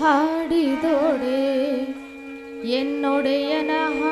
ಹಾಡಿದೋಡೆ ಎನ್ನೊಡೆಯನಹ ಹಾಡುವೆ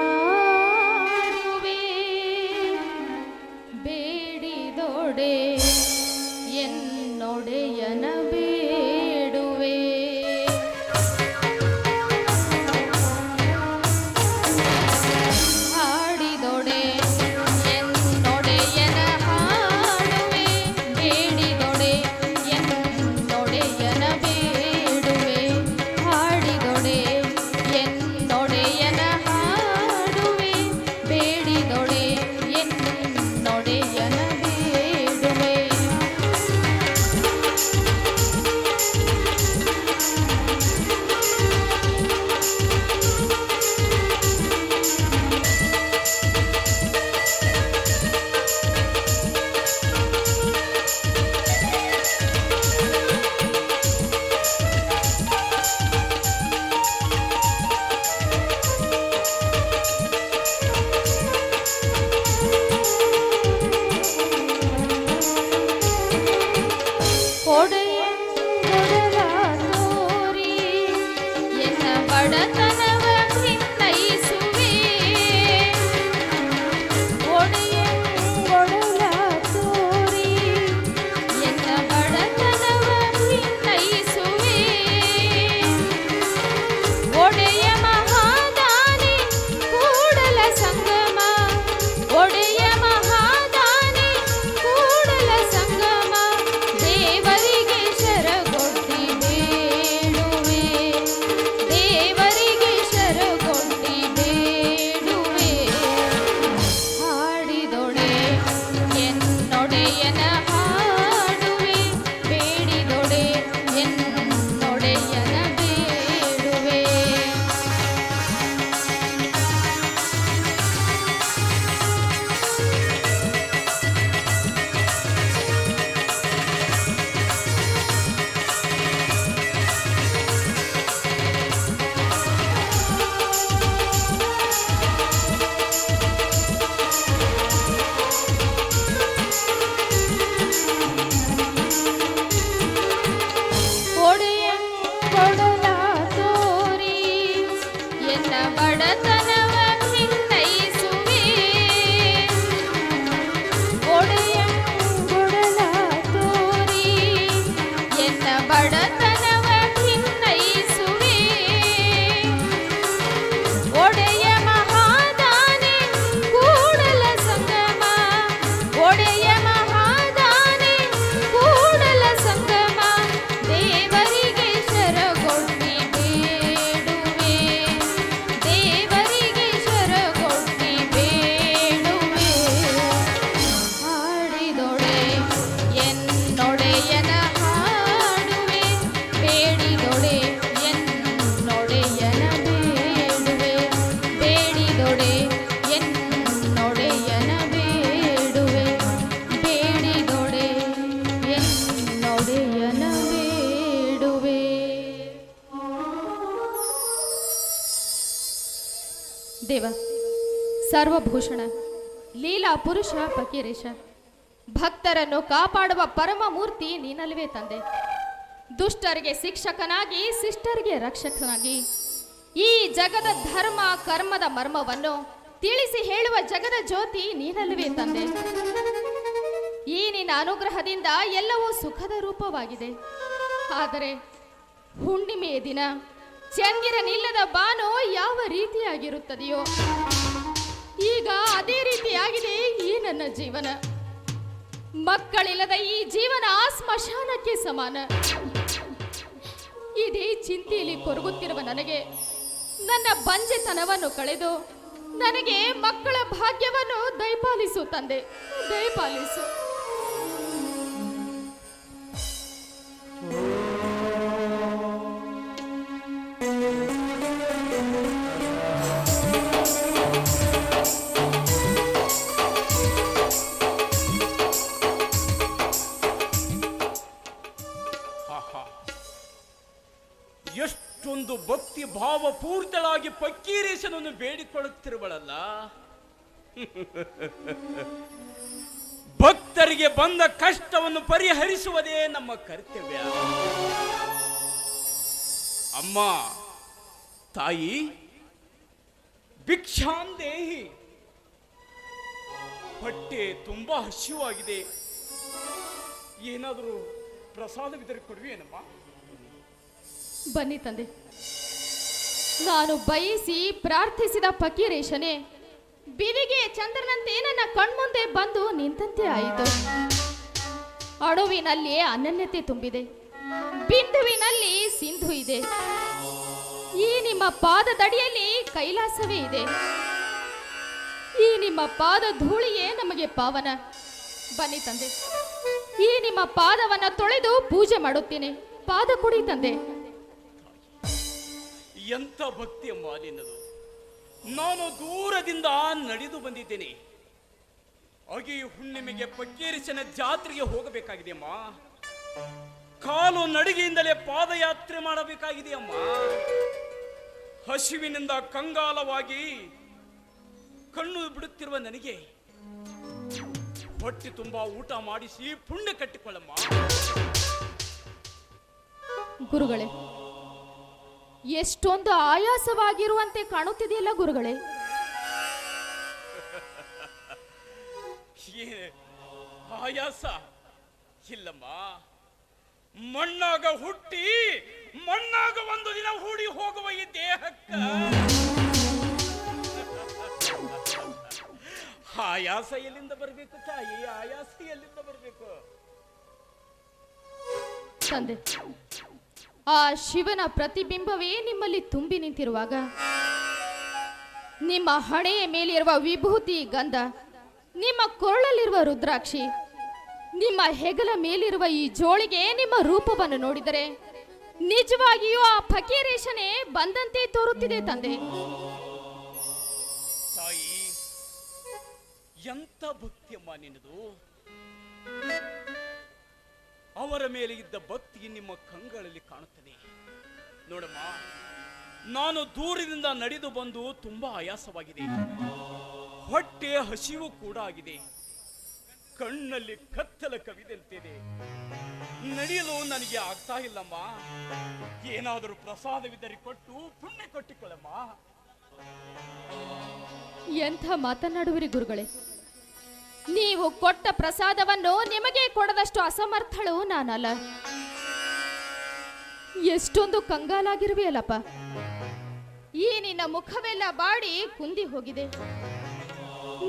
ಸರ್ವಭೂಷಣ, ಲೀಲಾ ಪುರುಷ ಫಕೀರೇಶ ಭಕ್ತರನ್ನು ಕಾಪಾಡುವ ಪರಮ ಮೂರ್ತಿ ನೀನಲ್ವೇ ತಂದೆ. ದುಷ್ಟರಿಗೆ ಶಿಕ್ಷಕನಾಗಿ, ಶಿಷ್ಟರಿಗೆ ರಕ್ಷಕನಾಗಿ. ಈ ಜಗದ ಧರ್ಮ, ಕರ್ಮದ ಮರ್ಮವನ್ನು ತಿಳಿಸಿ ಹೇಳುವ ಜಗದ ಜ್ಯೋತಿ ನೀನಲ್ವೇ ತಂದೆ. ಈ ನಿನ್ನ ಅನುಗ್ರಹದಿಂದ ಎಲ್ಲವೂ ಸುಖದ ರೂಪವಾಗಿದೆ. ಆದರೆ ಹುಣ್ಣಿಮೆಯ ದಿನ, ಚಂದಿರನಿಲ್ಲದ ಬಾನು ಯಾವ ರೀತಿಯಾಗಿರುತ್ತದೆಯೋ? ಈಗ ಅದೇ ರೀತಿಯಾಗಿದೆ ಈ ನನ್ನ ಜೀವನ. ಮಕ್ಕಳಿಲ್ಲದ ಈ ಜೀವನ ಸ್ಮಶಾನಕ್ಕೆ ಸಮಾನ. ಇದೇ ಚಿಂತೆಯಲ್ಲಿ ಕೊರಗುತ್ತಿರುವ ನನಗೆ ನನ್ನ ಬಂಜೆತನವನ್ನು ಕಳೆದು ನನಗೆ ಮಕ್ಕಳ ಭಾಗ್ಯವನ್ನು ದಯಪಾಲಿಸು ತಂದೆ, ದಯಪಾಲಿಸು. ಎಷ್ಟೊಂದು ಭಕ್ತಿ ಭಾವ ಪೂರ್ತಳಾಗಿ ಪಕ್ಕೀರೇಶನನ್ನು ಬೇಡಿಕೊಳ್ಳುತ್ತಿರುವಳಲ್ಲ. ಭಕ್ತರಿಗೆ ಬಂದ ಕಷ್ಟವನ್ನು ಪರಿಹರಿಸುವುದೇ ನಮ್ಮ ಕರ್ತವ್ಯ. ಅಮ್ಮ, ತಾಯಿ ಭಿಕ್ಷಾಂದೇಹಿ ಹೊಟ್ಟೆ ತುಂಬಾ ಹಸಿವಾಗಿದೆ. ಏನಾದರೂ ಪ್ರಸಾದವಿದ್ದರೆ ಕೊಡುವೇನಮ್ಮ ಬನ್ನಿ ತಂದೆ. ನಾನು ಬಯಸಿ ಪ್ರಾರ್ಥಿಸಿದ ಫಕೀರೇಶನೇ ಬಿದಿಗೆ ಚಂದ್ರನಂತೆ ನನ್ನ ಕಣ್ಮುಂದೆ ಬಂದು ನಿಂತಂತೆ ಆಯಿತು. ಅಡುವಿನಲ್ಲಿ ಅನನ್ಯತೆ ತುಂಬಿದೆ. ಬಿಂದುವಿನಲ್ಲಿ ಸಿಂಧು ಇದೆ. ಈ ನಿಮ್ಮ ಪಾದದಡಿಯಲ್ಲಿ ಕೈಲಾಸವೇ ಇದೆ. ಈ ನಿಮ್ಮ ಪಾದ ಧೂಳಿಯೇ ನಮಗೆ ಪಾವನ. ಬನ್ನಿ ತಂದೆ. ಈ ನಿಮ್ಮ ಪಾದವನ್ನ ತೊಳೆದು ಪೂಜೆ ಮಾಡುತ್ತೇನೆ. ಪಾದ ಕೊಡಿ ತಂದೆ. ಎಂಥ ಭಕ್ತಿ ಮಾಲಿನದು? ನಾನು ದೂರದಿಂದ ನಡೆದು ಬಂದಿದ್ದೇನೆ. ಅಗಿ ಹುಣ್ಣಿಮೆಗೆ ಪಕ್ಕೇರಿಸನ ಜಾತ್ರೆಗೆ ಹೋಗಬೇಕಾಗಿದೆಯಮ್ಮ ಕಾಲು ನಡಿಗೆಯಿಂದಲೇ ಪಾದಯಾತ್ರೆ ಮಾಡಬೇಕಾಗಿದೆ ಅಮ್ಮ. ಹಸಿವಿನಿಂದ ಕಂಗಾಲವಾಗಿ ಕಣ್ಣು ಬಿಡುತ್ತಿರುವ ನನಗೆ ಹೊಟ್ಟೆ ತುಂಬಾ ಊಟ ಮಾಡಿಸಿ ಪುಣ್ಯ ಕಟ್ಟಿಕೊಳ್ಳಮ್ಮ. ಗುರುಗಳೇ ಎಷ್ಟೊಂದು ಆಯಾಸವಾಗಿರುವಂತೆ ಕಾಣುತ್ತಿದೆಯಲ್ಲ ಗುರುಗಳೇ? ಆಯಾಸ? ಇಲ್ಲಮ್ಮ. ಮಣ್ಣಾಗ ಹುಟ್ಟಿ ಮಣ್ಣಾಗ ಒಂದು ದಿನ ಹೂಡಿ ಹೋಗುವ ಈ ದೇಹಕ್ಕ. ಆಯಾಸ ಎಲ್ಲಿಂದ ಬರಬೇಕು ತಾಯಿ? ಆಯಾಸ ಎಲ್ಲಿಂದ ಬರಬೇಕು? ತಂದೆ ಆ ಶಿವನ ಪ್ರತಿಬಿಂಬವೇ ನಿಮ್ಮಲ್ಲಿ ತುಂಬಿ ನಿಂತಿರುವಾಗ. ನಿಮ್ಮ ಹಣೆಯ ಮೇಲಿರುವ ವಿಭೂತಿ ಗಂಧ, ನಿಮ್ಮ ಕೊರಳಲ್ಲಿರುವ ರುದ್ರಾಕ್ಷಿ, ನಿಮ್ಮ ಹೆಗಲ ಮೇಲಿರುವ ಈ ಜೋಳಿಗೆ ನಿಮ್ಮ ರೂಪವನ್ನು ನೋಡಿದರೆ ನಿಜವಾಗಿಯೂ ಆ ಫಕೀರೇಶನೇ ಬಂದಂತೆ ತೋರುತ್ತಿದೆ ತಂದೆ. ತಾಯಿ ಎಂತ ಭಕ್ತಿಯಮ್ಮ ನಿನ್ನದು ಅವರ ಮೇಲೆ ಇದ್ದ ಭಕ್ತಿ ನಿಮ್ಮ ಕಂಗಳಲ್ಲಿ ಕಾಣುತ್ತದೆ. ನೋಡಮ್ಮ, ನಾನು ದೂರದಿಂದ ನಡೆದು ಬಂದು ತುಂಬಾ ಆಯಾಸವಾಗಿದೆ. ಹೊಟ್ಟೆ ಹಸಿವು ಕೂಡ ಆಗಿದೆ. ಕಣ್ಣಲ್ಲಿ ಕತ್ತಲ ಕವಿದಂತಿದೆ. ನಡೆಯಲು ನನಗೆ ಆಗ್ತಾ ಇಲ್ಲಮ್ಮ. ಏನಾದರೂ ಪ್ರಸಾದವಿದ್ದರೆ ಕೊಟ್ಟು ಪುಣ್ಯ ಕೊಟ್ಟಿಕೊಳ್ಳಮ್ಮ. ಎಂಥ ಮಾತನಾಡುವರಿ ಗುರುಗಳೇ? ನೀವು ಕೊಟ್ಟ ಪ್ರಸಾದವನ್ನು ನಿಮಗೆ ಕೊಡದಷ್ಟು ಅಸಮರ್ಥಳು ನಾನಲ್ಲ. ಎಷ್ಟೊಂದು ಕಂಗಾಲಾಗಿರುವೆಯಲ್ಲಪ್ಪ. ಈ ನಿನ್ನ ಮುಖವೆಲ್ಲ ಬಾಡಿ ಕುಂದಿ ಹೋಗಿದೆ.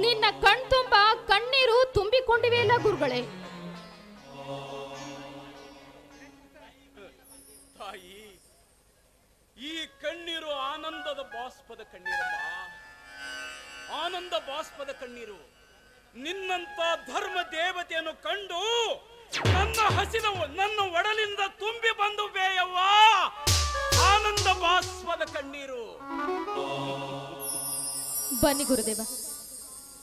ನಿನ್ನ ಕಣ್ತುಂಬ ಕಣ್ಣೀರು ತುಂಬಿಕೊಂಡಿವೆಯಲ್ಲ ಗುರುಗಳೇ. ತಾಯಿ, ಈ ಕಣ್ಣೀರು ಆನಂದದ ಬಾಷ್ಪದ ಕಣ್ಣೀರಮ್ಮ. ಆನಂದ ಬಾಷ್ಪದ ಕಣ್ಣೀರು. ನಿನ್ನಂತ ಧರ್ಮ ದೇವತೆಯನ್ನು ಕಂಡು ನನ್ನ ಹಸಿದ ನನ್ನ ಒಡಲಿಂದ ತುಂಬಿ ಬಂದು ಬೇಯವ್ವ? ಆನಂದ ಬಾಸ್ವದ ಕಣ್ಣೀರು. ಬನ್ನಿ ಗುರುದೇವ.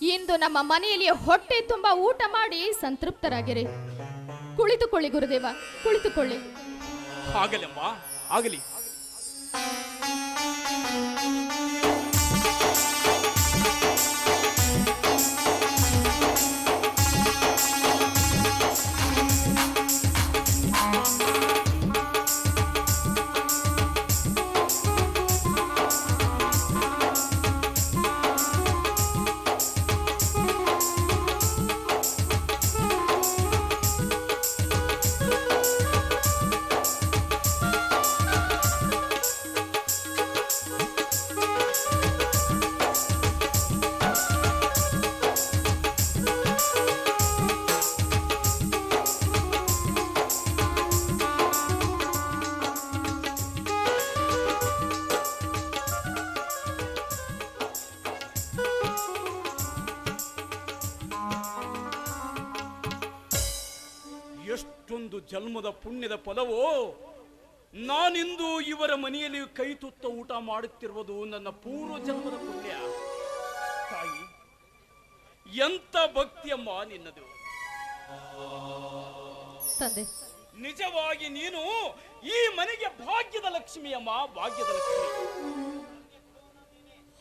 ಇಂದು ನಮ್ಮ ಮನೆಯಲ್ಲಿ ಹೊಟ್ಟೆ ತುಂಬಾ ಊಟ ಮಾಡಿ ಸಂತೃಪ್ತರಾಗಿರಿ. ಕುಳಿತುಕೊಳ್ಳಿ ಗುರುದೇವ ಕುಳಿತುಕೊಳ್ಳಿ. ಆಗಲಮ್ಮ ಆಗಲಿ. ಎಷ್ಟೊಂದು ಜನ್ಮದ ಪುಣ್ಯದ ಫಲವೋ? ನಾನಿಂದು ಇವರ ಮನೆಯಲ್ಲಿ ಕೈ ತುತ್ತ ಊಟ ಮಾಡುತ್ತಿರುವುದು ನನ್ನ ಪೂರ್ವ ಜನ್ಮದ ಪುಣ್ಯ. ತಾಯಿ ಎಂತ ಭಕ್ತಿಯಮ್ಮ ನಿನ್ನದು ತಂದೆ. ನಿಜವಾಗಿ ನೀನು ಈ ಮನೆಗೆ ಭಾಗ್ಯದ ಲಕ್ಷ್ಮಿಯಮ್ಮ ಭಾಗ್ಯದ ಲಕ್ಷ್ಮಿ.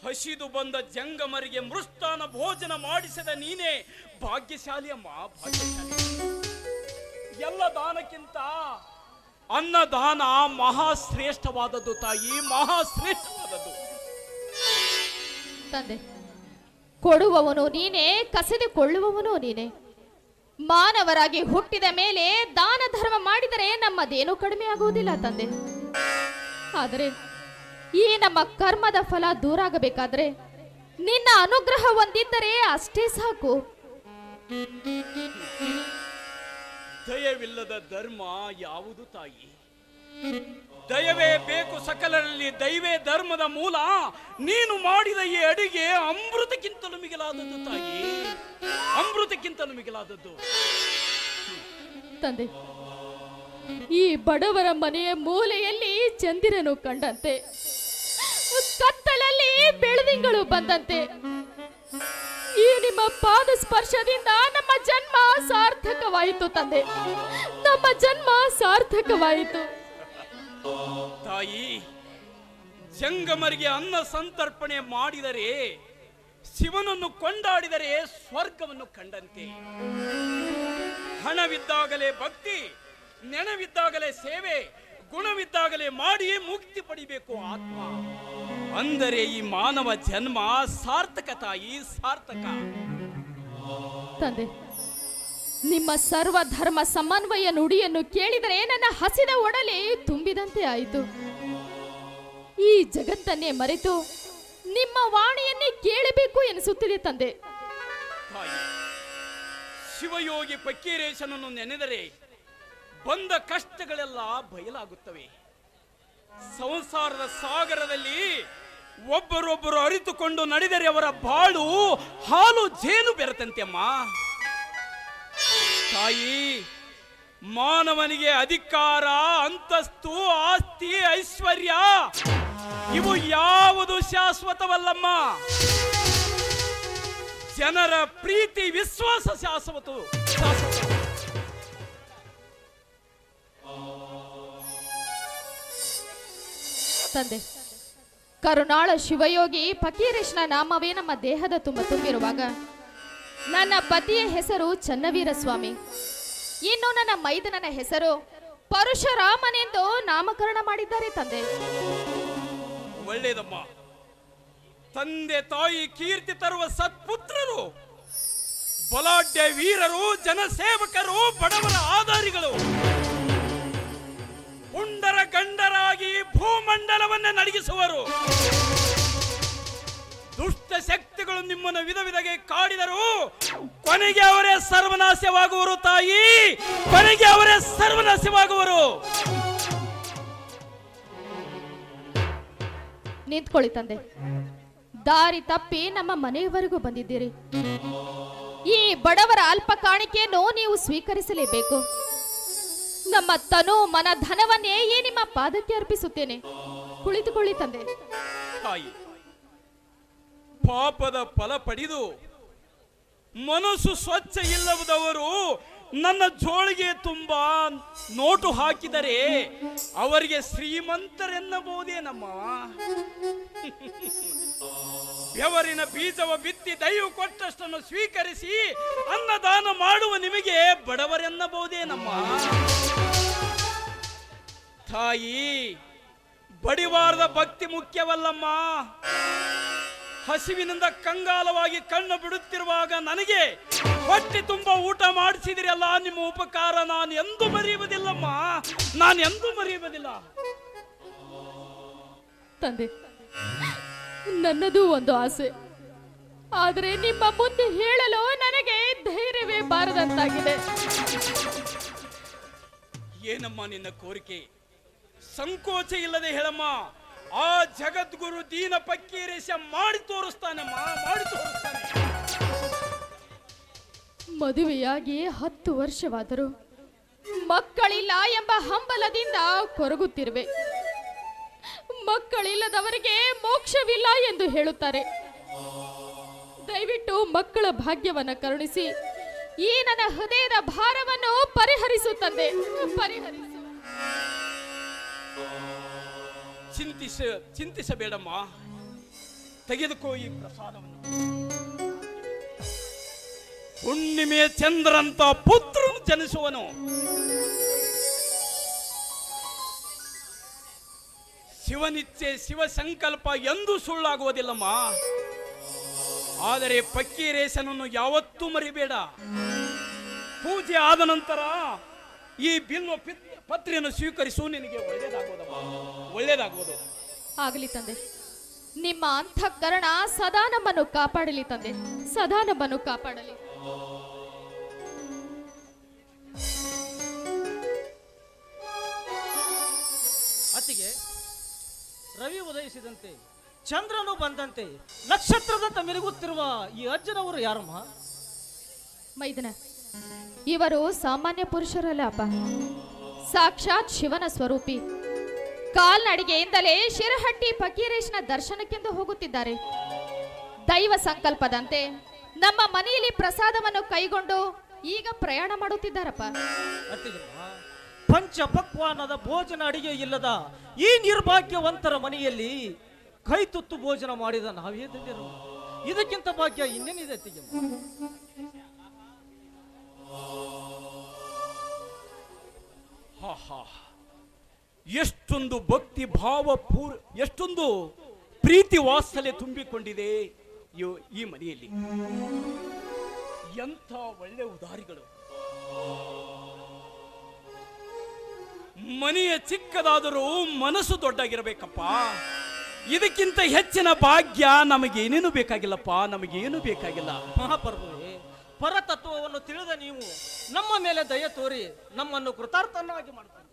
ಹಸಿದು ಬಂದ ಜಂಗಮರಿಗೆ ಮೃಷ್ಟಾನ ಭೋಜನ ಮಾಡಿಸಿದ ನೀನೇ ಭಾಗ್ಯಶಾಲಿ ಅಮ್ಮ ಭಾಗ್ಯಶಾಲಿ. ಎಲ್ಲ ದಾನಕ್ಕಿಂತ ಅನ್ನದಾನ ಮಹಾಶ್ರೇಷ್ಠವಾದದ್ದು ತಾಯಿ, ಮಹಾಶ್ರೇಷ್ಠವಾದದ್ದು. ತಂದೆ, ಕೊಡುವವನು ನೀನೇ, ಕಸಿದುಕೊಳ್ಳುವವನು ನೀನೇ. ಮಾನವರಾಗಿ ಹುಟ್ಟಿದ ಮೇಲೆ ದಾನ ಧರ್ಮ ಮಾಡಿದರೆ ನಮ್ಮದೇನೂ ಕಡಿಮೆ ಆಗುವುದಿಲ್ಲ ತಂದೆ. ಆದರೆ ಈ ನಮ್ಮ ಕರ್ಮದ ಫಲ ದೂರಾಗಬೇಕಾದ್ರೆ ನಿನ್ನ ಅನುಗ್ರಹ ಹೊಂದಿದ್ದರೆ ಅಷ್ಟೇ ಸಾಕು. ದಯವಿಲ್ಲದ ಧರ್ಮ ಯಾವುದು ತಾಯಿ? ದಯವೇ ಬೇಕು ಸಕಲರಲ್ಲಿ, ದೈವೇ ಧರ್ಮದ ಮೂಲ. ನೀನು ಮಾಡಿದ ಈ ಅಡಿಗೆ ಅಮೃತಕ್ಕಿಂತಲೂ ಮಿಗಿಲಾದದ್ದು ತಾಯಿ. ಅಮೃತಕ್ಕಿಂತಲೂ ಮಿಗಿಲಾದದ್ದು. ತಂದೆ, ಈ ಬಡವರ ಮನೆಯ ಮೂಲೆಯಲ್ಲಿ ಚಂದಿರನು ಕಂಡಂತೆ. ಕತ್ತಲಲ್ಲಿ ಬೆಳದಿಂಗಳು ಬಂದಂತೆ. ಈ ನಿಮ್ಮ ಪಾದ ಸ್ಪರ್ಶದಿಂದ ನಮ್ಮ ಜನ್ಮ ಸಾರ್ಥಕವಾಯಿತು ತಂದೆ. ನಮ್ಮ ಜನ್ಮ ಸಾರ್ಥಕವಾಯಿತು. ತಾಯಿ, ಜಂಗಮರಿಗೆ ಅನ್ನ ಸಂತರ್ಪಣೆ ಮಾಡಿದರೆ, ಶಿವನನ್ನು ಕೊಂಡಾಡಿದರೆ ಸ್ವರ್ಗವನ್ನು ಕಂಡಂತೆ. ಹಣವಿದ್ದಾಗಲೇ ಭಕ್ತಿ, ನೆನವಿದ್ದಾಗಲೇ ಸೇವೆ, ಗುಣವಿದ್ದಾಗಲೇ ಮಾಡಿ ಮುಕ್ತಿ ಪಡಿಬೇಕು ಆತ್ಮ. ಅಂದರೆ ಈ ಮಾನವ ಜನ್ಮ ಸಾರ್ಥಕ ತಾಯಿ ಸಾರ್ಥಕ. ತಂದೆ ನಿಮ್ಮ ಸರ್ವ ಧರ್ಮ ಸಮನ್ವಯ ನುಡಿಯನ್ನು ಕೇಳಿದರೆ ನನ್ನ ಹಸಿದ ಒಡಲೆ ತುಂಬಿದಂತೆ ಆಯಿತು. ಈ ಜಗತ್ತನ್ನೇ ಮರೆತು ನಿಮ್ಮ ವಾಣಿಯನ್ನೇ ಕೇಳಬೇಕು ಎನಿಸುತ್ತಿದೆ ತಂದೆ. ಶಿವಯೋಗಿ ಪಕ್ಕೀರೇಶನನ್ನು ನೆನೆದರೆ ಬಂದ ಕಷ್ಟಗಳೆಲ್ಲ ಬಯಲಾಗುತ್ತವೆ. ಸಂಸಾರದ ಸಾಗರದಲ್ಲಿ ಒಬ್ಬರೊಬ್ಬರು ಅರಿತುಕೊಂಡು ನಡೆದರೆ ಅವರ ಬಾಳು ಹಾಲು ಜೇನು ಬೆರೆತಂತೆ ಅಮ್ಮ. ತಾಯಿ, ಮಾನವನಿಗೆ ಅಧಿಕಾರ, ಅಂತಸ್ತು, ಆಸ್ತಿ, ಐಶ್ವರ್ಯ, ಇವು ಯಾವುದು ಶಾಶ್ವತವಲ್ಲಮ್ಮ? ಜನರ ಪ್ರೀತಿ, ವಿಶ್ವಾಸ ಶಾಶ್ವತ ತಂದೆ ಕರುಣಾಳ ಶಿವಯೋಗಿ ಫಕೀರೇಶ್ನ ನಾಮವೇ ನಮ್ಮ ದೇಹದ ತುಂಬ ತುಂಬಿರುವಾಗ. ನನ್ನ ಪತಿಯ ಹೆಸರು ಚನ್ನವೀರ ಸ್ವಾಮಿ ಇನ್ನು ನನ್ನ ಮೈದನನ ಹೆಸರು ಪರಶುರಾಮನೆಂದು ನಾಮಕರಣ ಮಾಡಿದ್ದಾರೆ ತಂದೆ. ಒಳ್ಳೇದಮ್ಮ. ತಂದೆ ತಾಯಿ ಕೀರ್ತಿ ತರುವ ಸತ್ಪುತ್ರರು, ಬಲಾಢ್ಯ ವೀರರು, ಜನಸೇವಕರು, ಬಡವರ ಆಧಾರಿಗಳು. ಪುಂಡರ ಗಂಡರಾಗಿ ಭೂಮಂಡಲವನ್ನ ನಡಗಿಸುವರು. ದುಷ್ಟ ಶಕ್ತಿಗಳು ನಿಮ್ಮನ್ನು ವಿಧ ವಿಧಗೆ ಕಾಡಿದರು ಕೊನೆಗೆ ಅವರೇ ಸರ್ವನಾಶವಾಗುವರು ತಾಯಿ. ಕೊನೆಗೆ ಅವರೇ ಸರ್ವನಾಶವಾಗುವರು. ನಿಂತ್ಕೊಳ್ಳಿ ತಂದೆ. ದಾರಿ ತಪ್ಪಿ ನಮ್ಮ ಮನೆಯವರೆಗೂ ಬಂದಿದ್ದೀರಿ. ಈ ಬಡವರ ಅಲ್ಪ ಕಾಣಿಕೆಯನ್ನು ನೀವು ಸ್ವೀಕರಿಸಲೇಬೇಕು. ನಮ್ಮ ತನು ಮನ ಧನವನ್ನೇ ಏ ನಿಮ್ಮ ಪಾದಕ್ಕೆ ಅರ್ಪಿಸುತ್ತೇನೆ. ಕುಳಿತುಕೊಳ್ಳಿ ತಂದೆ. ಪಾಪದ ಫಲ ಪಡೆದು ಮನಸ್ಸು ಸ್ವಚ್ಛ ಇಲ್ಲದವರು ನನ್ನ ಜೋಳಿಗೆ ತುಂಬಾ ನೋಟು ಹಾಕಿದರೆ ಅವರಿಗೆ ಶ್ರೀಮಂತರೆನ್ನಬಹುದೇನಮ್ಮ ಬೆವರಿನ ಬೀಜವ ಬಿತ್ತಿ ದೈವ ಕೊಟ್ಟಷ್ಟನ್ನು ಸ್ವೀಕರಿಸಿ ಭಕ್ತಿ ಮುಖ್ಯವಲ್ಲಮ್ಮ. ಹಸಿವಿನಿಂದ ಕಂಗಾಲವಾಗಿ ಕಣ್ಣು ಬಿಡುತ್ತಿರುವಾಗ ನನಗೆ ಹೊಟ್ಟೆ ತುಂಬ ಊಟ ಮಾಡಿಸಿದಿರಲ್ಲ ನಿಮ್ಮ ಉಪಕಾರ ನಾನು ಎಂದೂ ಮರೆಯುವುದಿಲ್ಲಮ್ಮ. ನಾನು ಎಂದೂ ಮರೆಯುವುದಿಲ್ಲ. ತಂದೆ ನನ್ನದು ಒಂದು ಆಸೆ. ಆದರೆ ನಿಮ್ಮ ಮುಂದೆ ಹೇಳಲು ನನಗೆ ಧೈರ್ಯವೇ ಬಾರದಂತಾಗಿದೆ. ಏನಮ್ಮ ನಿನ್ನ ಕೋರಿಕೆ? ಸಂಕೋಚ ಇಲ್ಲದೆ ಹೇಳಮ್ಮ. ಆ ಜಗದ್ಗುರು ದೀನ ಪಕ್ಕೀರೇಶ ಮಾಡಿ ತೋರಿಸ್ತಾನಮ್ಮ ಮಾಡಿ ತೋರಿಸ್ತಾನೆ. ಮದುವೆಯಾಗಿ ಹತ್ತು ವರ್ಷವಾದರೂ ಮಕ್ಕಳಿಲ್ಲ ಎಂಬ ಹಂಬಲದಿಂದ ಕೊರಗುತ್ತಿರುವೆ. ಮಕ್ಕಳಿಲ್ಲದವರಿಗೆ ಮೋಕ್ಷವಿಲ್ಲ ಎಂದು ಹೇಳುತ್ತಾರೆ. ದಯವಿಟ್ಟು ಮಕ್ಕಳ ಭಾಗ್ಯವನ್ನು ಕರುಣಿಸಿ, ಈ ನನ್ನ ಹೃದಯದ ಭಾರವನ್ನು ಪರಿಹರಿಸು ತಂದೆ ಪರಿಹರಿಸು. ಚಿಂತಿಸ, ಚಿಂತಿಸಬೇಡಮ್ಮ. ತೆಗೆದುಕೋ ಈ ಪ್ರಸಾದವನ್ನು. ಹುಣ್ಣಿಮೆ ಚಂದ್ರಂತ ಪುತ್ರನು ಜನಿಸುವನು. ಶಿವನಿಚ್ಛೆ ಶಿವ ಸಂಕಲ್ಪ ಎಂದೂ ಸುಳ್ಳಾಗುವುದಿಲ್ಲಮ್ಮ. ಆದರೆ ಪಕ್ಕಿ ರೇಸನನ್ನು ಯಾವತ್ತೂ ಮರಿಬೇಡ. ಪೂಜೆ ಆದ ನಂತರ ಈ ಬಿಲ್ವ ಪಿತ್- ಪತ್ರೆಯನ್ನು ಸ್ವೀಕರಿಸು ನಿನಗೆ ಒಳ್ಳೆಯದಾಗುವುದಮ್ಮ ಒಳ್ಳೆಯದಾಗುವುದು. ಆಗಲಿ ತಂದೆ ನಿಮ್ಮ ಅಂತಃಕರಣ ಸದಾ ನಮ್ಮನ್ನು ಕಾಪಾಡಲಿ ತಂದೆ ಸದಾ ನಮ್ಮನ್ನು ಕಾಪಾಡಲಿ. ಅತಿಗೆ ರವಿ ಉದಯಿಸಿದಂತೆ ಚಂದ್ರನು ಬಂದಂತೆ ನಕ್ಷತ್ರದಂತೆ ಮಿರುಗುತ್ತಿರುವ ಈ ಅಜ್ಜನವರು ಯಾರಮ್ಮ? ಮೈದನ ಇವರು ಸಾಮಾನ್ಯ ಪುರುಷರಲ್ಲ ಅಪ್ಪ. ಸಾಕ್ಷಾತ್ ಶಿವನ ಸ್ವರೂಪಿ. ಕಾಲ್ನಡಿಗೆಯಿಂದಲೇ ಶಿರಹಟ್ಟಿ ಫಕೀರೇಶ್ನ ದರ್ಶನಕ್ಕೆಂದು ಹೋಗುತ್ತಿದ್ದಾರೆ. ದೈವ ಸಂಕಲ್ಪದಂತೆ ನಮ್ಮ ಮನೆಯಲ್ಲಿ ಪ್ರಸಾದವನ್ನು ಕೈಗೊಂಡು ಈಗ ಪ್ರಯಾಣ ಮಾಡುತ್ತಿದ್ದಾರಪ್ಪ. ಪಂಚ ಪಕ್ವಾನದ ಭೋಜನ ಅಡಿಗೆ ಇಲ್ಲದ ಈ ನಿರ್ಭಾಗ್ಯವಂತರ ಮನೆಯಲ್ಲಿ ಕೈ ತುತ್ತು ಭೋಜನ ಮಾಡಿದ ನಾವೇ ಧನ್ಯರು ಇದಕ್ಕಿಂತ ಭಾಗ್ಯ ಇನ್ನೇನಿದೆ ಎಷ್ಟೊಂದು ಭಕ್ತಿ ಭಾವ ಪೂರ್, ಎಷ್ಟೊಂದು ಪ್ರೀತಿ ವಾತ್ಸಲ್ಯ ತುಂಬಿಕೊಂಡಿದೆ ಈ ಮನೆಯಲ್ಲಿ. ಎಂಥ ಒಳ್ಳೆ ಉದಾರಿಗಳು. ಮನೆಯ ಚಿಕ್ಕದಾದರೂ ಮನಸ್ಸು ದೊಡ್ಡಾಗಿರಬೇಕಪ್ಪ. ಇದಕ್ಕಿಂತ ಹೆಚ್ಚಿನ ಭಾಗ್ಯ ನಮಗೇನೇನು ಬೇಕಾಗಿಲ್ಲಪ್ಪ, ನಮಗೇನು ಬೇಕಾಗಿಲ್ಲ. ಮಹಾಪ್ರಭುವೇ ಪರತತ್ವವನ್ನು ತಿಳಿದ ನೀವು ನಮ್ಮ ಮೇಲೆ ದಯ ತೋರಿ ನಮ್ಮನ್ನು ಕೃತಾರ್ಥನಾಗಿ ಮಾಡ್ತಾರೆ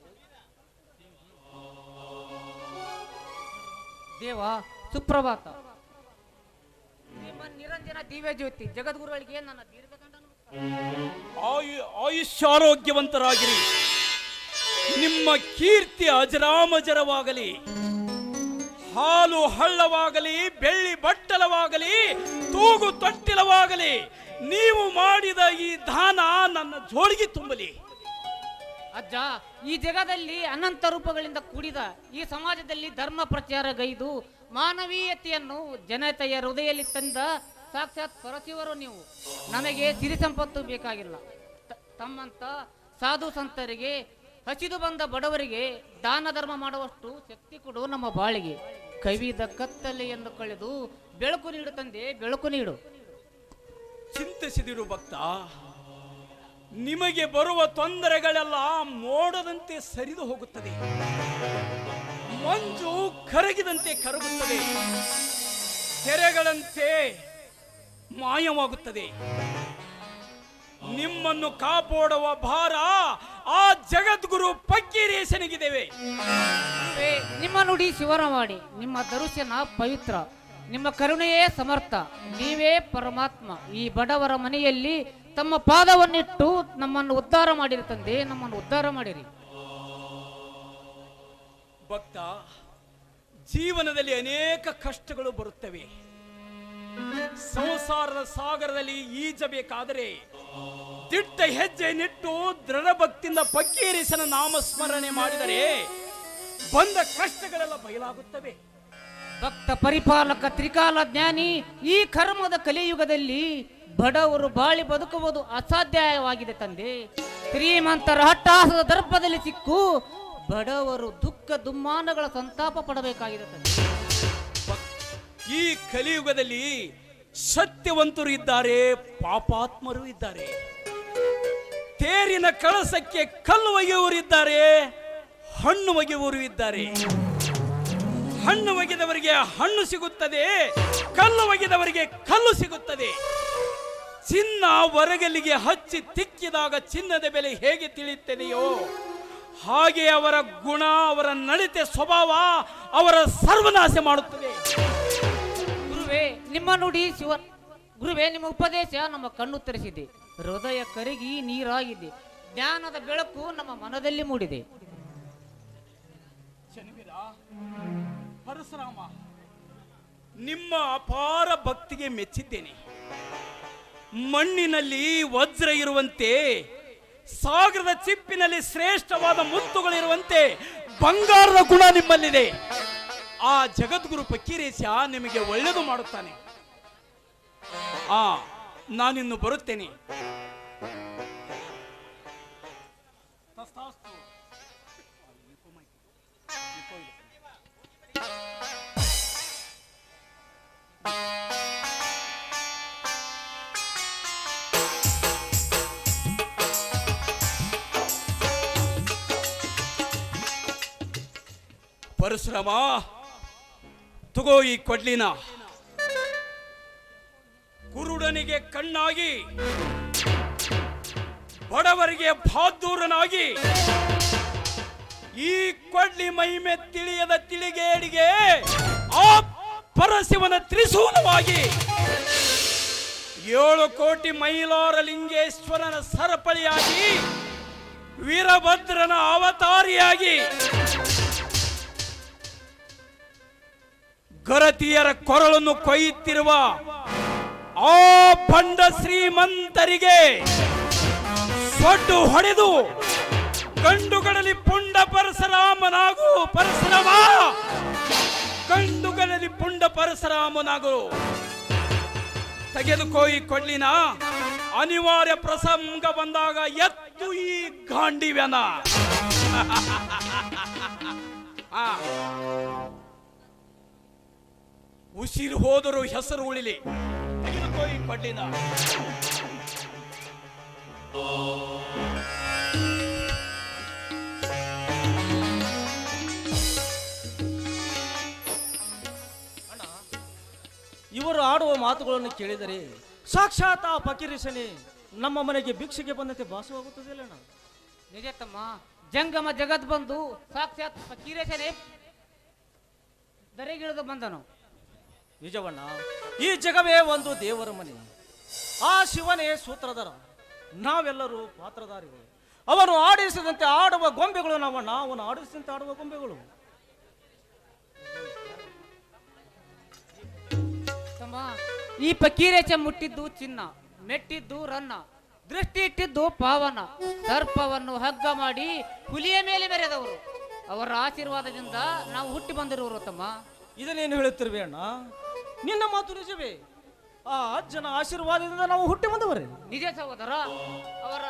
ದೇವ ಸುಪ್ರಭಾತ. ನಿಮ್ಮ ನಿರಂಜನ ದಿವ್ಯ ಜ್ಯೋತಿ ಜಗದ್ಗುರುಗಳಿಗೆ ನನ್ನ ದೀರ್ಘದಂಡ ಆಯು ಆಯುಷ್ಯಾರೋಗ್ಯವಂತರಾಗಿರಿ. ನಿಮ್ಮ ಕೀರ್ತಿ ಅಜರಾಮಜರವಾಗಲಿ. ಹಾಲು ಹಳ್ಳವಾಗಲಿ ಬೆಳ್ಳಿ ಬಟ್ಟಲವಾಗಲಿ ತೂಗು ತೊಟ್ಟಿಲವಾಗಲಿ. ನೀವು ಮಾಡಿದ ಈ ದಾನ ನನ್ನ ಜೋಳಿಗೆ ತುಂಬಲಿ. ಅಜ್ಜ, ಈ ಜಗದಲ್ಲಿ ಅನಂತ ರೂಪಗಳಿಂದ ಕೂಡಿದ ಈ ಸಮಾಜದಲ್ಲಿ ಧರ್ಮ ಪ್ರಚಾರ ಗೈದು ಮಾನವೀಯತೆಯನ್ನು ಜನತೆಯ ಹೃದಯದಲ್ಲಿ ತಂದ ಸಾಕ್ಷಾತ್ ಪರಶಿವರು ನೀವು. ನಮಗೆ ಸಿರಿ ಸಂಪತ್ತು ಬೇಕಾಗಿಲ್ಲ. ತಮ್ಮಂತ ಸಾಧು ಸಂತರಿಗೆ, ಹಸಿದು ಬಂದ ಬಡವರಿಗೆ ದಾನ ಧರ್ಮ ಮಾಡುವಷ್ಟು ಶಕ್ತಿ ಕೊಡು ನಮ್ಮ ಬಾಳಿಗೆ. ಕವಿದ ಕತ್ತಲೆಯನ್ನು ಕಳೆದು ಬೆಳಕು ನೀಡು ತಂದೆ, ಬೆಳಕು ನೀಡು. ಚಿಂತಿಸಿದಿರು ಭಕ್ತ. ನಿಮಗೆ ಬರುವ ತೊಂದರೆಗಳೆಲ್ಲ ಮೋಡದಂತೆ ಸರಿದು ಹೋಗುತ್ತದೆ. ಮಂಜು ಕರಗಿದಂತೆ ಕರಗುತ್ತದೆ. ಕೆರೆಗಳಂತೆ ಮಾಯವಾಗುತ್ತದೆ. ನಿಮ್ಮನ್ನು ಕಾಪಾಡುವ ಭಾರ ಆ ಜಗದ್ಗುರು ಪಕ್ಕೀರೇಶನಿಗಿದ್ದೇವೆ ನಿಮ್ಮ ನುಡಿ ಶಿವರವಾಣಿ ನಿಮ್ಮ ದರ್ಶನ ಪವಿತ್ರ. ನಿಮ್ಮ ಕರುಣೆಯೇ ಸಮರ್ಥ. ನೀವೇ ಪರಮಾತ್ಮ. ಈ ಬಡವರ ಮನೆಯಲ್ಲಿ ತಮ್ಮ ಪಾದವನ್ನಿಟ್ಟು ನಮ್ಮನ್ನು ಉದ್ಧಾರ ಮಾಡಿರಿ ತಂದೆ, ನಮ್ಮನ್ನು ಉದ್ಧಾರ ಮಾಡಿರಿ. ಭಕ್ತ, ಜೀವನದಲ್ಲಿ ಅನೇಕ ಕಷ್ಟಗಳು ಬರುತ್ತವೆ. ಸಂಸಾರದ ಸಾಗರದಲ್ಲಿ ಈಜಬೇಕಾದರೆ ದಿಟ್ಟ ಹೆಜ್ಜೆ ನಿಟ್ಟು ದೃಢ ಭಕ್ತಿಯಿಂದ ಪಕ್ಕೀರಿಸನ ನಾಮಸ್ಮರಣೆ ಮಾಡಿದರೆ ಬಂದ ಕಷ್ಟಗಳೆಲ್ಲ ಬಯಲಾಗುತ್ತವೆ. ಭಕ್ತ ಪರಿಪಾಲಕ ತ್ರಿಕಾಲ ಜ್ಞಾನಿ ಈ ಕರ್ಮದ ಕಲಿಯುಗದಲ್ಲಿ ಬಡವರು ಬಾಳಿ ಬದುಕುವುದು ಅಸಾಧ್ಯವಾಗಿದೆ ತಂದೆ. ಶ್ರೀಮಂತರ ಹಟ್ಟಾಸದ ದರ್ಪದಲ್ಲಿ ಸಿಕ್ಕು ಬಡವರು ದುಃಖ ದುಮ್ಮಾನಗಳ ಸಂತಾಪ ಪಡಬೇಕಾಗಿದೆ ತಂದೆ. ಈ ಕಲಿಯುಗದಲ್ಲಿ ಸತ್ಯವಂತರು ಇದ್ದಾರೆ, ಪಾಪಾತ್ಮರು ಇದ್ದಾರೆ. ತೇರಿನ ಕಳಸಕ್ಕೆ ಕಲ್ಲು ಒಗೆಯುವರು ಇದ್ದಾರೆ ಹಣ್ಣು ಒಗೆಯುವರು ಇದ್ದಾರೆ. ಹಣ್ಣು ಒಗೆದವರಿಗೆ ಹಣ್ಣು ಸಿಗುತ್ತದೆ, ಕಲ್ಲು ಒಗೆದವರಿಗೆ ಕಲ್ಲು ಸಿಗುತ್ತದೆ. ಚಿನ್ನ ಹೊರಗಲಿಗೆ ಹಚ್ಚಿ ತಿಕ್ಕಿದಾಗ ಚಿನ್ನದ ಬೆಲೆ ಹೇಗೆ ತಿಳಿಯುತ್ತದೆಯೋ, ಹಾಗೆ ಅವರ ಗುಣ, ಅವರ ನಡತೆ, ಸ್ವಭಾವ ಅವರ ಸರ್ವನಾಶ ಮಾಡುತ್ತದೆ. ಗುರುವೇ, ನಿಮ್ಮ ನುಡಿ ಶಿವ, ಗುರುವೇ, ನಿಮ್ಮ ಉಪದೇಶ ನಮ್ಮ ಕಣ್ಣು ತರಿಸಿದೆ. ಹೃದಯ ಕರಗಿ ನೀರಾಗಿದೆ. ಜ್ಞಾನದ ಬೆಳಕು ನಮ್ಮ ಮನದಲ್ಲಿ ಮೂಡಿದೆ. ಪರಶುರಾಮ, ನಿಮ್ಮ ಅಪಾರ ಭಕ್ತಿಗೆ ಮೆಚ್ಚಿದ್ದೇನೆ. ಮಣ್ಣಿನಲ್ಲಿ ವಜ್ರ ಇರುವಂತೆ, ಸಾಗರದ ಚಿಪ್ಪಿನಲ್ಲಿ ಶ್ರೇಷ್ಠವಾದ ಮುತ್ತುಗಳಿರುವಂತೆ ಬಂಗಾರದ ಗುಣ ನಿಮ್ಮಲ್ಲಿದೆ. ಆ ಜಗದ್ಗುರು ಪಕ್ಕೀರೇಶ ನಿಮಗೆ ಒಳ್ಳೆಯದು ಮಾಡುತ್ತಾನೆ. ಆ, ನಾನಿನ್ನು ಬರುತ್ತೇನೆ. ಪರಶುರಾಮ. ತಗೋ ಈ ಕೊಡ್ಲಿನ. ಕುರುಡನಿಗೆ ಕಣ್ಣಾಗಿ, ಬಡವರಿಗೆ ಬಹದ್ದೂರನಾಗಿ ಈ ಕೊಡ್ಲಿ ಮಹಿಮೆ ತಿಳಿಯದ ತಿಳಿಗೇಡಿಗೆ ಆ ಪರಶಿವನ ತ್ರಿಶೂಲವಾಗಿ ಏಳು ಕೋಟಿ ಮೈಲಾರ ಲಿಂಗೇಶ್ವರನ ಸರಪಳಿಯಾಗಿ ವೀರಭದ್ರನ ಅವತಾರಿಯಾಗಿ ಗರತಿಯರ ಕೊರಳನ್ನು ಕೊಯ್ಯುತ್ತಿರುವ ಆ ಪಂಡ ಶ್ರೀಮಂತರಿಗೆ ಸೊಡ್ಡು ಹೊಡೆದು ಗಂಡುಗಳಲ್ಲಿ ಪುಂಡ ಪರಶುರಾಮನಾಗು ಪರಶುರಾಮ ಗಂಡುಗಳಲ್ಲಿ ಪುಂಡ ಪರಶುರಾಮನಾಗು ತೆಗೆದುಕೋಯಿ ಕೊಡ್ಲಿನ ಅನಿವಾರ್ಯ ಪ್ರಸಂಗ ಬಂದಾಗ ಎತ್ತು ಈ ಗಾಂಡಿವ್ಯನ. ಉಸಿರು ಹೋದರೂ ಹೆಸರು ಉಳಿಲಿ. ತೆಗೆದುಕೋ ಈ ಅಣ್ಣ, ಇವರು ಆಡುವ ಮಾತುಗಳನ್ನು ಕೇಳಿದರೆ, ಸಾಕ್ಷಾತ್ ಆ ಫಕೀರಿಸನೆ ನಮ್ಮ ಮನೆಗೆ ಭಿಕ್ಷೆಗೆ ಬಂದಂತೆ ಭಾಸವಾಗುತ್ತದೆ ಅಣ್ಣ ನಿಜ ತಮ್ಮ, ಜಂಗಮ ಜಗತ್ ಬಂದು ಸಾಕ್ಷಾತ್ ಫಕೀರೇಶನೇ ದರೆಗಿಳಿದು ಬಂದನು. ನಿಜವಣ್ಣ ಈ ಜಗವೇ ಒಂದು ದೇವರ ಮನೆ. ಆ ಶಿವನೇ ಸೂತ್ರಧರ ನಾವೆಲ್ಲರೂ ಪಾತ್ರಧಾರಿಗಳು. ಅವನು ಆಡಿಸಿದಂತೆ ಆಡುವ ಗೊಂಬೆಗಳು ನಾವಣ್ಣ ಅವನು ಆಡಿಸಿದಂತೆ ಆಡುವ ಗೊಂಬೆಗಳು. ತಮ್ಮ ಈ ಪಕೀರೇಚೆ ಮುಟ್ಟಿದ್ದು ಚಿನ್ನ ಮೆಟ್ಟಿದ್ದು ರನ್ನ ದೃಷ್ಟಿ ಇಟ್ಟಿದ್ದು ಪಾವನ ದರ್ಪವನ್ನು ಹಗ್ಗ ಮಾಡಿ ಹುಲಿಯ ಮೇಲೆ ಮೆರೆದವರು. ಅವರ ಆಶೀರ್ವಾದದಿಂದ ನಾವು ಹುಟ್ಟಿ ಬಂದಿರುವರು ತಮ್ಮ. ಇದನ್ನೇನು ಹೇಳುತ್ತಿರುವೆ ಅಣ್ಣ? ನಿನ್ನ ಮಾತು ನಿಜವೇ? ಆ ಅಜ್ಜನ ಆಶೀರ್ವಾದದಿಂದ ನಾವು ಹುಟ್ಟಿ ಬಂದವರೇ? ನಿಜ ಸಹೋದರ ಅವರ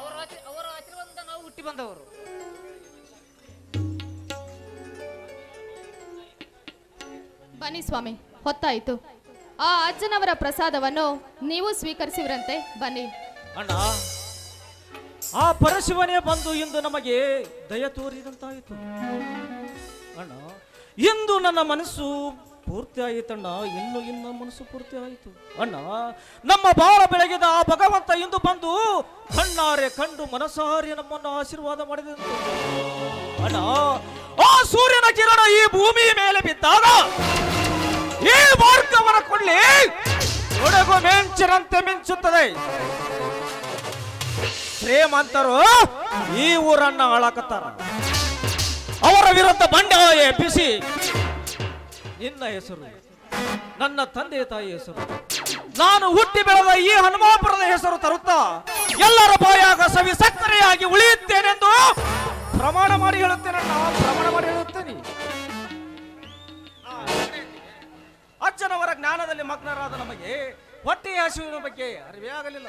ಅವರ ಅವರ ಆಶೀರ್ವಾದದಿಂದ ನಾವು ಹುಟ್ಟಿ ಬಂದವರು. ಬನ್ನಿ ಸ್ವಾಮಿ ಹೊತ್ತಾಯಿತು. ಆ ಅಜ್ಜನವರ ಪ್ರಸಾದವನ್ನು ನೀವು ಸ್ವೀಕರಿಸಿವ್ರಂತೆ ಬನ್ನಿ. ಅಣ್ಣ ಆ ಪರಶಿವನೇ ಬಂದು ಇಂದು ನಮಗೆ ದಯ ತೋರಿದಂತಾಯಿತು. ಅಣ್ಣ ಇಂದು ನನ್ನ ಮನಸ್ಸು ಪೂರ್ತಿ ಆಯಿತಣ್ಣ ಇನ್ನು ಇನ್ನು ಮನಸ್ಸು ಪೂರ್ತಿ ಆಯಿತು ಅಣ್ಣ, ನಮ್ಮ ಬಾಳ ಬೆಳಗಿದ ಆ ಭಗವಂತ ಇಂದು ಬಂದು ಕಣ್ಣಾರೆ ಕಂಡು ಮನಸಾರಿ ನಮ್ಮನ್ನು ಆಶೀರ್ವಾದ ಮಾಡಿದ ಅಣ್ಣ, ಆ ಸೂರ್ಯನ ಕಿರಣ ಈ ಭೂಮಿ ಮೇಲೆ ಬಿದ್ದಾಗ ಈ ಮಾರ್ಗವನ್ನು ಕೊಳ್ಳಿ ಒಡಗು ಮಿಂಚಿನಂತೆ ಮಿಂಚುತ್ತದೆ. ಶ್ರೀಮಂತರು, ಈ ಊರನ್ನ ಆಳಕತ್ತಾರ ಅವರ ವಿರುದ್ಧ ಬಂಡಾಯ ಎಬ್ಬಿಸಿ ನಿನ್ನ ಹೆಸರು. ನನ್ನ ತಂದೆ ತಾಯಿ ಹೆಸರು. ನಾನು ಹುಟ್ಟಿ ಬೆಳೆದ ಈ ಹನುಮಾಪುರದ ಹೆಸರು ತರುತ್ತಾ ಎಲ್ಲರ ಬಾಯಾಗ ಸವಿ ಸಕ್ಕರೆಯಾಗಿ ಉಳಿಯುತ್ತೇನೆಂದು ಪ್ರಮಾಣ ಮಾಡಿ ಹೇಳುತ್ತೇನೆ ನಾನು ಪ್ರಮಾಣ ಮಾಡಿ ಹೇಳುತ್ತೇನೆ. ಅಜ್ಜನವರ ಜ್ಞಾನದಲ್ಲಿ ಮಗ್ನರಾದ ನಮಗೆ ಹೊಟ್ಟೆಯ ಹಸುವಿನ ಬಗ್ಗೆ ಅರಿವೇ ಆಗಲಿಲ್ಲ.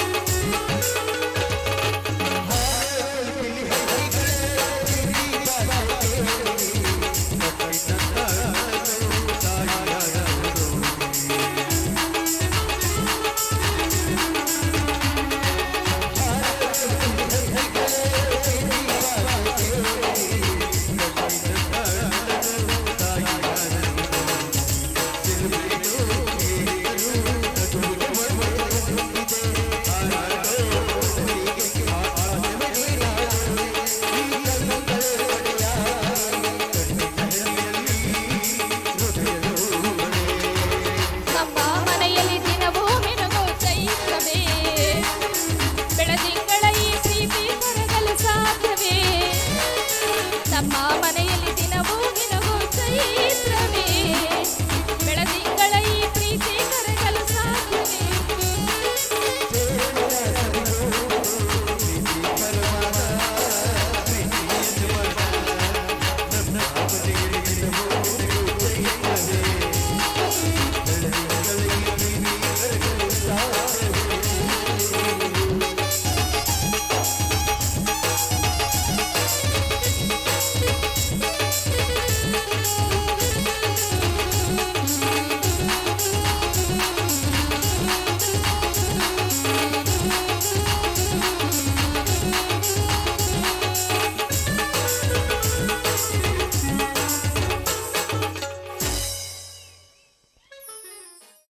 ಮನೆಯಲ್ಲಿ ದಿನವೂ ನಿನಗೂ ಚೈತ್ರವೇ